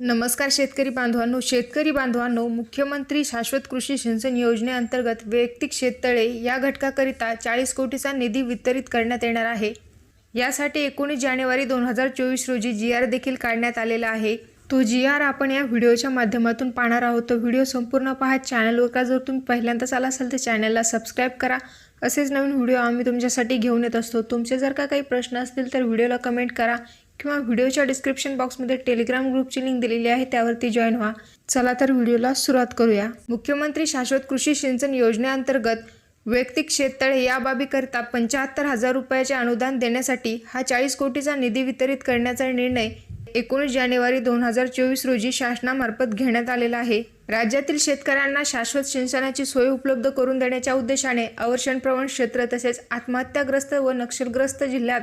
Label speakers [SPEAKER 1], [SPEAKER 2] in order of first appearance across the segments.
[SPEAKER 1] नमस्कार शेतकरी बांधवांनो. शेतकरी बांधवांनो मुख्यमंत्री शाश्वत कृषी सिंचन योजनेअंतर्गत वैयक्तिक शेततळे या घटकाकरिता चाळीस कोटीचा निधी वितरित करण्यात येणार आहे. यासाठी एकोणीस जानेवारी दोन हजार चोवीस रोजी जी आर देखील काढण्यात आलेला आहे. तो जी आर आपण या व्हिडिओच्या माध्यमातून पाहणार आहोत. तो व्हिडिओ संपूर्ण पहा. चॅनलवर का जर तुम्ही पहिल्यांदाच आला असाल तर चॅनलला सबस्क्राईब करा. असेच नवीन व्हिडिओ आम्ही तुमच्यासाठी घेऊन येत असतो. तुमचे जर का काही प्रश्न असतील तर व्हिडिओला कमेंट करा. किंवा व्हिडिओच्या डिस्क्रिप्शन बॉक्समध्ये टेलिग्राम ग्रुपची लिंक दिलेली आहे त्यावरती जॉईन व्हा. चला तर व्हिडिओला सुरुवात करूया. मुख्यमंत्री शाश्वत कृषी सिंचन योजनेअंतर्गत वैयक्तिक शेततळे या बाबीकरिता पंच्याहत्तर हजार रुपयाचे अनुदान देण्यासाठी हा चाळीस कोटीचा निधी वितरित करण्याचा निर्णय एकोणीस जानेवारी दोन हजार चोवीस रोजी शासनामार्फत घेण्यात आलेला आहे. राज्यातील शेतकऱ्यांना शाश्वत सिंचनाची सोय उपलब्ध करून देण्याच्या उद्देशाने अवर्षणप्रवण क्षेत्र तसेच आत्महत्याग्रस्त व नक्षलग्रस्त जिल्ह्यात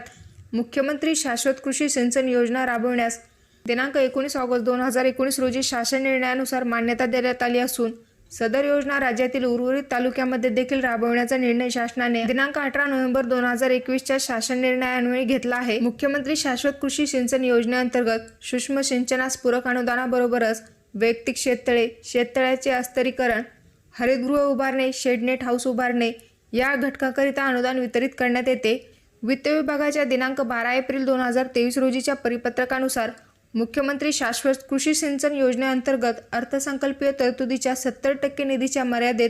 [SPEAKER 1] मुख्यमंत्री शाश्वत कृषी सिंचन योजना राबवण्यास दिनांक एकोणीस ऑगस्ट दोन हजार एकोणीस रोजी शासन निर्णयानुसार मान्यता देण्यात आली असून सदर योजना राज्यातील उर्वरित तालुक्यामध्ये देखील राबवण्याचा निर्णय शासनाने दिनांक अठरा नोव्हेंबर दोन हजार एकवीसच्या शासन निर्णयान्वये घेतला आहे. मुख्यमंत्री शाश्वत कृषी सिंचन योजनेअंतर्गत सूक्ष्म सिंचनास पूरक अनुदानाबरोबरच वैयक्तिक शेततळे शेततळ्याचे अस्तरीकरण हरितगृह उभारणे शेडनेट हाऊस उभारणे या घटकाकरिता अनुदान वितरित करण्यात येते. वित्त विभागाच्या दिनांक बारा एप्रिल दोन हजार तेवीस रोजीच्या परिपत्रकानुसार मुख्यमंत्री शाश्वत कृषी सिंचन योजनेअंतर्गत अर्थसंकल्पीय तरतुदीच्या सत्तर टक्के निधीच्या मर्यादेत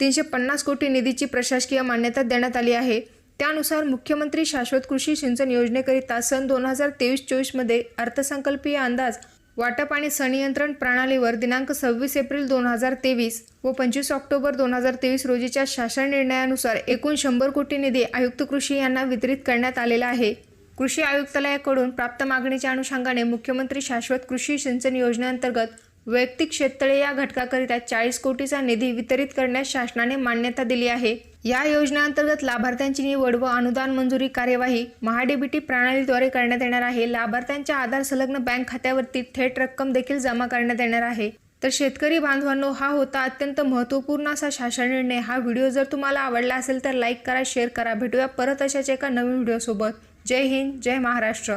[SPEAKER 1] तीनशे पन्नास कोटी निधीची प्रशासकीय मान्यता देण्यात आली आहे. त्यानुसार मुख्यमंत्री शाश्वत कृषी सिंचन योजनेकरिता सन दोन हजार तेवीस चोवीसमध्ये अर्थसंकल्पीय अंदाज वाटप आणि संनियंत्रण प्रणालीवर दिनांक सव्वीस एप्रिल दोन हजार तेवीस व पंचवीस ऑक्टोबर दोन हजार तेवीस रोजीच्या शासन निर्णयानुसार एकूण शंभर कोटी निधी आयुक्त कृषी यांना वितरित करण्यात आलेला आहे. कृषी आयुक्तालयाकडून प्राप्त मागणीच्या अनुषंगाने मुख्यमंत्री शाश्वत कृषी सिंचन योजनेअंतर्गत वैयक्तिक शेततळे या घटकाकरिता चाळीस कोटीचा निधी वितरित करण्यास शासनाने मान्यता दिली आहे. या योजनेअंतर्गत लाभार्थ्यांची निवड व अनुदान मंजुरी कार्यवाही महाडीबीटी प्रणालीद्वारे करण्यात येणार आहे. लाभार्थ्यांच्या आधार संलग्न बँक खात्यावरती थेट रक्कम देखील जमा करण्यात येणार आहे. तर शेतकरी बांधवांनो हा होता अत्यंत महत्त्वपूर्ण असा शासन निर्णय. हा व्हिडिओ जर तुम्हाला आवडला असेल तर लाईक करा शेअर करा. भेटूया परत अशाच एका नवीन व्हिडिओसोबत. जय हिंद जय महाराष्ट्र.